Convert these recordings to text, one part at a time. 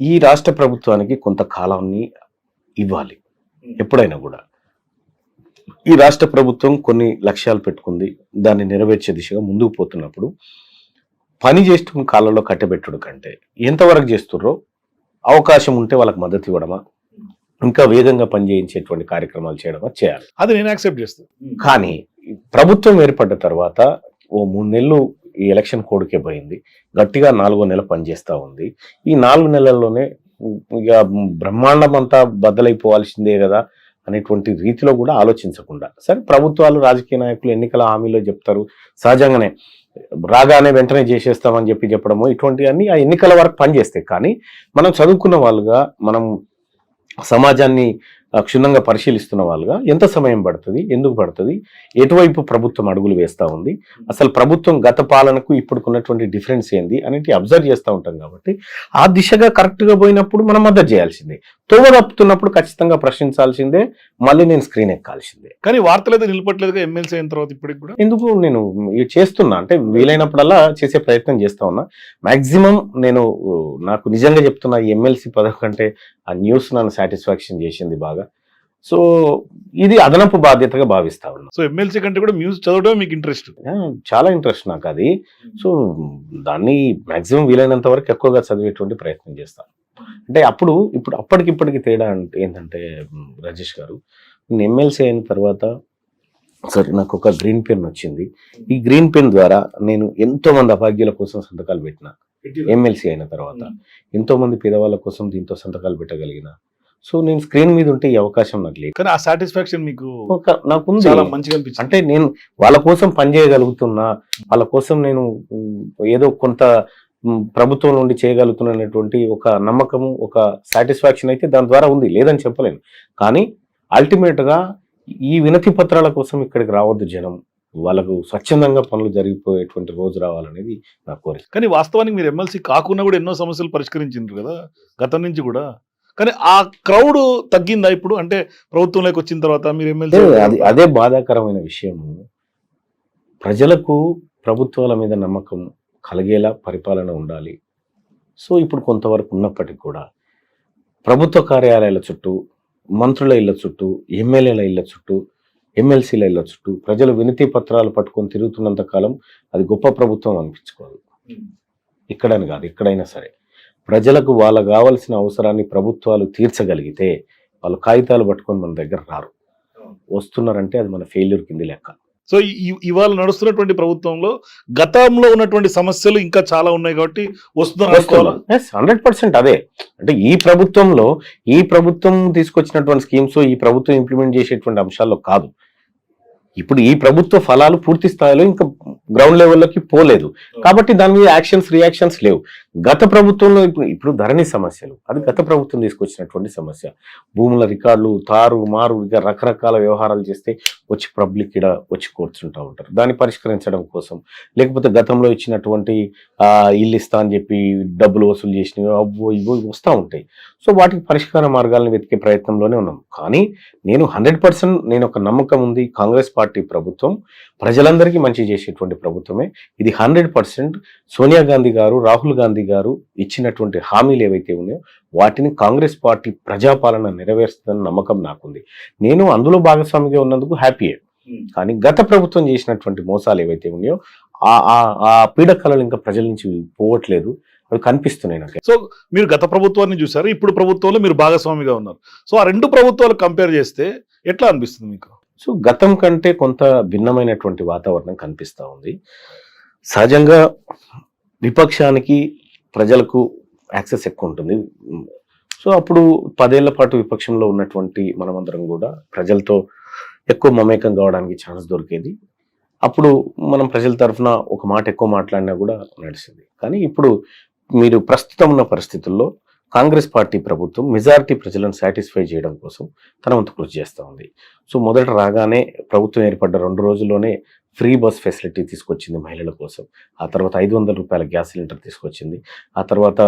ఈ రాష్ట్ర ప్రభుత్వానికి కొంత కాలాన్ని ఇవ్వాలి. ఎప్పుడైనా కూడా. ఈ రాష్ట్ర ప్రభుత్వం కొన్ని లక్ష్యాలు పెట్టుకుంది. దాన్ని నెరవేర్చే దిశగా ముందుకు పోతున్నప్పుడు పని చేస్తున్న కాలంలో కట్టబెట్టుడు కంటే ఎంతవరకు చేస్తుర్రో అవకాశం ఉంటే వాళ్ళకి మద్దతు ఇవ్వడమా? ఇంకా వేగంగా పనిచేయించేటువంటి కార్యక్రమాలు చేయడమా? చేయాలి. అది నేను యాక్సెప్ట్ చేస్తాను కానీ ప్రభుత్వం ఏర్పడ్డ తర్వాత ఓ మూడు నెలలు ఈ ఎలక్షన్ కోడ్కే పోయింది. గట్టిగా నాలుగో నెల పనిచేస్తూ ఉంది. ఈ నాలుగు నెలల్లోనే ఇక బ్రహ్మాండం అంతా బద్దలైపోవాల్సిందే కదా అనేటువంటి రీతిలో కూడా ఆలోచించకుండా. సరే ప్రభుత్వాలు రాజకీయ నాయకులు ఎన్నికల హామీలో చెప్తారు. సహజంగానే రాగానే వెంటనే చేసేస్తామని చెప్పి చెప్పడము ఇటువంటివన్నీ ఆ ఎన్నికల వరకు పనిచేస్తాయి. కానీ మనం చదువుకున్న వాళ్ళుగా మనం సమాజాన్ని క్షుణ్ణంగా పరిశీలిస్తున్న వాళ్ళుగా ఎంత సమయం పడుతుంది ఎందుకు పడుతుంది ఎటువైపు ప్రభుత్వం అడుగులు వేస్తూ ఉంది అసలు ప్రభుత్వం గత పాలనకు ఇప్పుడుకున్నటువంటి డిఫరెన్స్ ఏంది అనేది అబ్జర్వ్ చేస్తూ ఉంటాం కాబట్టి ఆ దిశగా కరెక్ట్గా పోయినప్పుడు మనం మద్దతు చేయాల్సిందే. తోవ తప్పుతున్నప్పుడు ఖచ్చితంగా ప్రశ్నించాల్సిందే మళ్ళీ నేను స్క్రీన్ ఎక్కాల్సిందే. కానీ వార్తలు అయితే నిలపట్లేదుగా ఎమ్మెల్సీ అయిన తర్వాత ఇప్పటికి కూడా? ఎందుకు నేను చేస్తున్నా? అంటే వీలైనప్పుడల్లా చేసే ప్రయత్నం చేస్తా ఉన్నా. మాక్సిమం నేను నాకు నిజంగా చెప్తున్నా ఈ ఎమ్మెల్సీ పదవి కంటే ఆ న్యూస్ నన్ను సాటిస్ఫాక్షన్ చేసింది బాగా. సో ఇది అదనపు బాధ్యతగా భావిస్తా ఉన్నా. సో ఎమ్మెల్సీ కంటే కూడా న్యూస్ చదవడం మీకు ఇంట్రెస్ట్? చాలా ఇంట్రెస్ట్ నాకు అది సో దాన్ని మాక్సిమం వీలైనంత వరకు ఎక్కువగా చదివేటువంటి ప్రయత్నం చేస్తాను అంటే అప్పుడు ఇప్పుడు అప్పటికిప్పటికి తేడా అంటే ఏంటంటే రాజేష్ గారు నేను ఎమ్మెల్సీ అయిన తర్వాత సరే నాకు ఒక గ్రీన్ పెన్ వచ్చింది. ఈ గ్రీన్ పెన్ ద్వారా నేను ఎంతో మంది అభాగ్యుల కోసం సంతకాలు పెట్టిన. ఎమ్మెల్సీ అయిన తర్వాత. ఎంతో మంది పేదవాళ్ళ కోసం దీంతో సంతకాలు పెట్టగలిగిన. సో నేను స్క్రీన్ మీద ఉంటే ఈ అవకాశం నాకు లేదు. కానీ ఆ సాటిస్ఫాక్షన్ మీకు నాకుంది. చాలా మంచిగా అనిపించింది. అంటే నేను వాళ్ళ కోసం పనిచేయగలుగుతున్నా వాళ్ళ కోసం నేను ఏదో కొంత ప్రభుత్వం నుండి చేయగలుగుతున్నటువంటి ఒక నమ్మకము ఒక సాటిస్ఫాక్షన్ అయితే దాని ద్వారా ఉంది. లేదని చెప్పలేను. కానీ ultimate గా ఈ వినతి పత్రాల కోసం ఇక్కడికి రావద్దు జనం. వాళ్ళకు స్వచ్ఛందంగా పనులు జరిగిపోయేటువంటి రోజు రావాలనేది నా కోరిక. కానీ వాస్తవానికి మీరు ఎమ్మెల్సీ కాకుండా కూడా ఎన్నో సమస్యలు పరిష్కరించారు కదా గతం నుంచి కూడా. కానీ ఆ క్రౌడ్ తగ్గిందా ఇప్పుడు? అంటే ప్రభుత్వంలోకి వచ్చిన తర్వాత మీరు ఎమ్మెల్సీ అదే అది అదే బాధాకరమైన విషయము ప్రజలకు ప్రభుత్వాల మీద నమ్మకం కలిగేలా పరిపాలన ఉండాలి. సో ఇప్పుడు కొంతవరకు ఉన్నప్పటికీ కూడా ప్రభుత్వ కార్యాలయాల చుట్టూ మంత్రుల ఇళ్ళ చుట్టూ ఎమ్మెల్యేల ఇళ్ళ చుట్టూ ఎమ్మెల్సీల చుట్టూ ప్రజలు వినతి పత్రాలు పట్టుకొని తిరుగుతున్నంత కాలం అది గొప్ప ప్రభుత్వం అనిపించుకోదు. ఇక్కడని కాదు ఎక్కడైనా సరే. ప్రజలకు వాళ్ళ కావాల్సిన అవసరాన్ని ప్రభుత్వాలు తీర్చగలిగితే వాళ్ళు కాగితాలు పట్టుకొని మన దగ్గర రారు. వస్తున్నారంటే అది మన ఫెయిల్యూర్ కింది లెక్క. సో ఈ- ఇవాళ నడుస్తున్నటువంటి ప్రభుత్వంలో గతంలో ఉన్నటువంటి సమస్యలు ఇంకా చాలా ఉన్నాయి కాబట్టి వస్తున్నారు? హండ్రెడ్ పర్సెంట్ అదే. అంటే ఈ ప్రభుత్వంలో ఈ ప్రభుత్వం తీసుకొచ్చినటువంటి స్కీమ్స్ ఈ ప్రభుత్వం ఇంప్లిమెంట్ చేసేటువంటి అంశాల్లో కాదు. ఇప్పుడు ఈ ప్రభుత్వ ఫలాలు పూర్తి స్థాయిలో ఇంకా గ్రౌండ్ లెవెల్లోకి పోలేదు. కాబట్టి దాని మీద యాక్షన్స్ రియాక్షన్స్ లేవు. గత ప్రభుత్వంలో ఇప్పుడు ఇప్పుడు ధరణి సమస్యలు. అది గత ప్రభుత్వం తీసుకొచ్చినటువంటి సమస్య. భూముల రికార్డులు తారు మారు ఇక రకరకాల వ్యవహారాలు చేస్తే వచ్చి పబ్లిక్ ఇక్కడ వచ్చి కూర్చుంటూ ఉంటారు. దాన్ని పరిష్కరించడం కోసం. లేకపోతే గతంలో ఇచ్చినటువంటి ఇల్లు ఇస్తా అని చెప్పి డబ్బులు వసూలు చేసినవి అవ్వో ఇవో వస్తూ ఉంటాయి. సో వాటికి పరిష్కార మార్గాలను వెతికే ప్రయత్నంలోనే ఉన్నాం. కానీ నేను హండ్రెడ్ పర్సెంట్ నేను ఒక నమ్మకం ఉంది. కాంగ్రెస్ పార్టీ ప్రభుత్వం ప్రజలందరికీ మంచి చేసేటువంటి ప్రభుత్వమే. ఇది హండ్రెడ్ పర్సెంట్ సోనియా గాంధీ గారు రాహుల్ గాంధీ గారు ఇచ్చినటువంటి హామీలు ఏవైతే ఉన్నాయో వాటిని కాంగ్రెస్ పార్టీ ప్రజాపాలన నెరవేరుస్తుందన్న నమ్మకం నాకుంది. నేను అందులో భాగస్వామిగా ఉన్నందుకు హ్యాపీయే కానీ గత ప్రభుత్వం చేసినటువంటి మోసాలు ఏవైతే ఉన్నాయో ఆ ఆ- ఆ పీడకలలు ఇంకా ప్రజల నుంచి పోవట్లేదు. అవి కనిపిస్తున్నాయి నాకు. సో మీరు గత ప్రభుత్వాన్ని చూసారు ఇప్పుడు ప్రభుత్వంలో మీరు భాగస్వామిగా ఉన్నారు. సో ఆ రెండు ప్రభుత్వాలు కంపేర్ చేస్తే ఎట్లా అనిపిస్తుంది మీకు? సో గతం కంటే కొంత భిన్నమైనటువంటి వాతావరణం కనిపిస్తూ ఉంది. సహజంగా విపక్షానికి ప్రజలకు యాక్సెస్ ఎక్కువ ఉంటుంది సో అప్పుడు పదేళ్ళ పాటు విపక్షంలో ఉన్నటువంటి మనమందరం కూడా ప్రజలతో ఎక్కువ మమేకం కావడానికి ఛాన్స్ దొరికేది. అప్పుడు మనం ప్రజల తరఫున ఒక మాట ఎక్కువ మాట్లాడినా కూడా నడిచింది కానీ ఇప్పుడు మీరు ప్రస్తుతం ఉన్న పరిస్థితుల్లో కాంగ్రెస్ పార్టీ ప్రభుత్వం మెజారిటీ ప్రజలను సాటిస్ఫై చేయడం కోసం తన వంతు కృషి చేస్తూ ఉంది. సో మొదట రాగానే ప్రభుత్వం ఏర్పడ్డ రెండు రోజుల్లోనే ఫ్రీ బస్ ఫెసిలిటీ తీసుకొచ్చింది మహిళల కోసం. ఆ తర్వాత ఐదు వందల రూపాయల గ్యాస్ సిలిండర్ తీసుకొచ్చింది. ఆ తర్వాత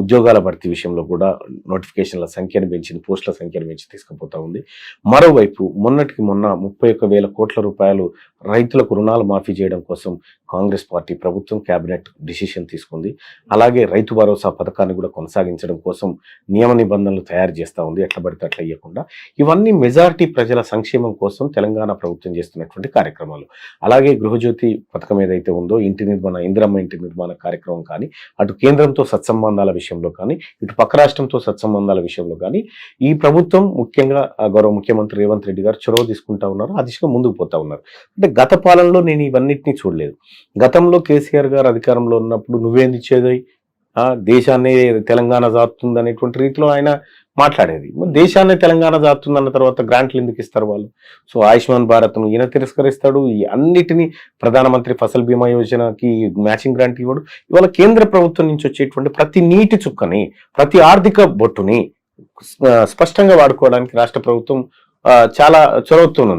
ఉద్యోగాల భర్తీ విషయంలో కూడా నోటిఫికేషన్ల సంఖ్యను పెంచింది పోస్టుల సంఖ్యను పెంచి తీసుకుపోతా ఉంది. మరోవైపు మొన్నటికి మొన్న ముప్పై ఒక్క వేల కోట్ల రూపాయలు రైతులకు రుణాలు మాఫీ చేయడం కోసం కాంగ్రెస్ పార్టీ ప్రభుత్వం కేబినెట్ డిసిషన్ తీసుకుంది. అలాగే రైతు భరోసా పథకాన్ని కూడా కొనసాగించడం కోసం నియమ నిబంధనలు తయారు చేస్తూ ఉంది. ఎట్లా పడితే అట్లా ఇవ్వకుండా ఇవన్నీ మెజారిటీ ప్రజల సంక్షేమం కోసం తెలంగాణ ప్రభుత్వం చేస్తున్నటువంటి కార్యక్రమాలు. అలాగే గృహజ్యోతి పథకం ఏదైతే ఉందో ఇంటి నిర్మాణ ఇందిరమ్మ ఇంటి నిర్మాణ కార్యక్రమం కానీ అటు కేంద్రంతో సత్సంబంధాల విషయంలో కానీ ఇటు పక్క రాష్ట్రంతో సత్సంబంధాల విషయంలో కానీ ఈ ప్రభుత్వం ముఖ్యంగా గౌరవ ముఖ్యమంత్రి రేవంత్ రెడ్డి గారు చొరవ తీసుకుంటా ఉన్నారు ఆ దిశగా ముందుకు పోతా ఉన్నారు. అంటే గత పాలనలో నేను ఇవన్నిటిని చూడలేదు. గతంలో కేసీఆర్ గారు అధికారంలో ఉన్నప్పుడు నువ్వేంది ఇచ్చేది? దేశాన్ని తెలంగాణ జాతుంది అనేటువంటి రీతిలో ఆయన మాట్లాడేది. దేశాన్ని తెలంగాణ జాతుంది తర్వాత గ్రాంట్లు ఎందుకు ఇస్తారు వాళ్ళు? సో ఆయుష్మాన్ భారత్ను ఈయన తిరస్కరిస్తాడు. ఈ అన్నిటినీ ప్రధానమంత్రి ఫసల్ బీమా యోజనకి మ్యాచింగ్ గ్రాంట్ ఇవ్వడు. ఇవాళ కేంద్ర ప్రభుత్వం నుంచి వచ్చేటువంటి ప్రతి నీటి చుక్కని ప్రతి ఆర్థిక బొట్టుని స్పష్టంగా వాడుకోవడానికి రాష్ట్ర ప్రభుత్వం చాలా చొరవుతున్నది